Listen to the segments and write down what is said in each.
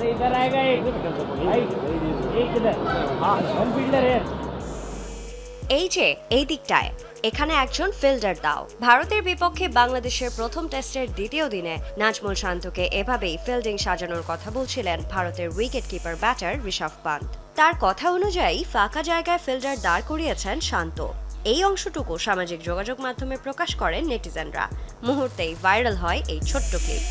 अरे इधर आएगा एक भाई एक इधर हाँ वन फील्डर है এই যে এই দিকটায় এখানে একজন ফিল্ডার দাও ভারতের বিপক্ষে বাংলাদেশের প্রথম টেস্টের দ্বিতীয় দিনে নাজমুল শান্তকে এভাবেই ফিল্ডিং সাজানোর কথা বলছিলেন ভারতের wicket keeper batter Rishabh Pant তার কথা অনুযায়ী ফাঁকা জায়গায় ফিল্ডার দাঁড় করিয়েছেন শান্ত এই অংশটুকু সামাজিক যোগাযোগ মাধ্যমে প্রকাশ করেন নেটিজেনরা মুহূর্তেই ভাইরাল হয় এই ছোট্ট ক্লিপ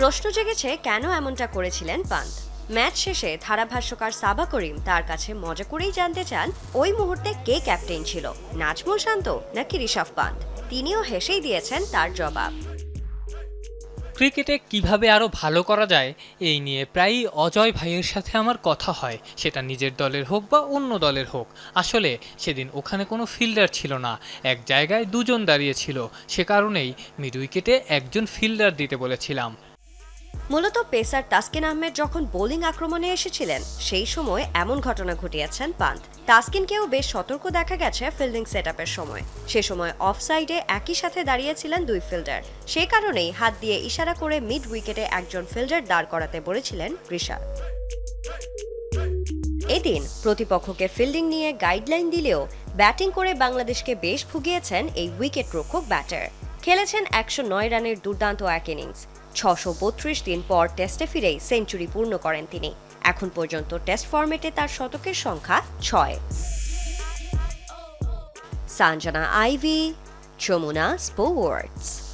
প্রশ্ন জেগেছে কেন এমনটা করেছিলেন পান্ত ম্যাচ শেষে ধারাভাষ্যকার সাবা করিম তার কাছে মজা করেই জানতে চান, ওই মুহূর্তে কে ক্যাপ্টেন ছিল, নাজমুল শান্ত নাকি ঋষভ পান্ত তিনিও হেসেই দিয়েছেন তার জবাব। ক্রিকেটে কীভাবে আরও ভালো করা যায়, এই নিয়ে প্রায়ই অজয় ভাইয়ের সাথে আমার কথা হয়, সেটা নিজের দলের হোক বা অন্য দলের হোক। আসলে সেদিন ওখানে কোনো ফিল্ডার ছিল না, এক জায়গায় দুজন দাঁড়িয়ে ছিল, সে কারণেই মিড উইকেটে একজন ফিল্ডার দিতে বলেছিলাম। মূলত পেসার তাসকিন আহমেদ যখন বোলিং আক্রমণে এসেছিলেন, সেই সময় এমন ঘটনা ঘটিয়েছেন পান্ত তাসকিনকেও বেশ সতর্ক দেখা গেছে ফিল্ডিং সেটআপের সময়। সে সময় অফ সাইডে একই সাথে দাঁড়িয়েছিলেন দুই ফিল্ডার সে কারণেই হাত দিয়ে ইশারা করে মিড উইকেটে একজন ফিল্ডার দাঁড় করাতে বলেছিলেন ঋষাদ এদিন প্রতিপক্ষকে ফিল্ডিং নিয়ে গাইডলাইন দিলেও ব্যাটিং করে বাংলাদেশকে বেশ ভুগিয়েছেন এই উইকেট রক্ষক ব্যাটার খেলেছেন একশো নয় রানের দুর্দান্ত এক ইনিংস। ছশো বত্রিশ দিন পর টেস্টে ফিরেই সেঞ্চুরি পূর্ণ করেন তিনি। এখন পর্যন্ত টেস্ট ফর্মেটে তার শতকের সংখ্যা ছয়। Sanjana Ivy, Jamuna sports.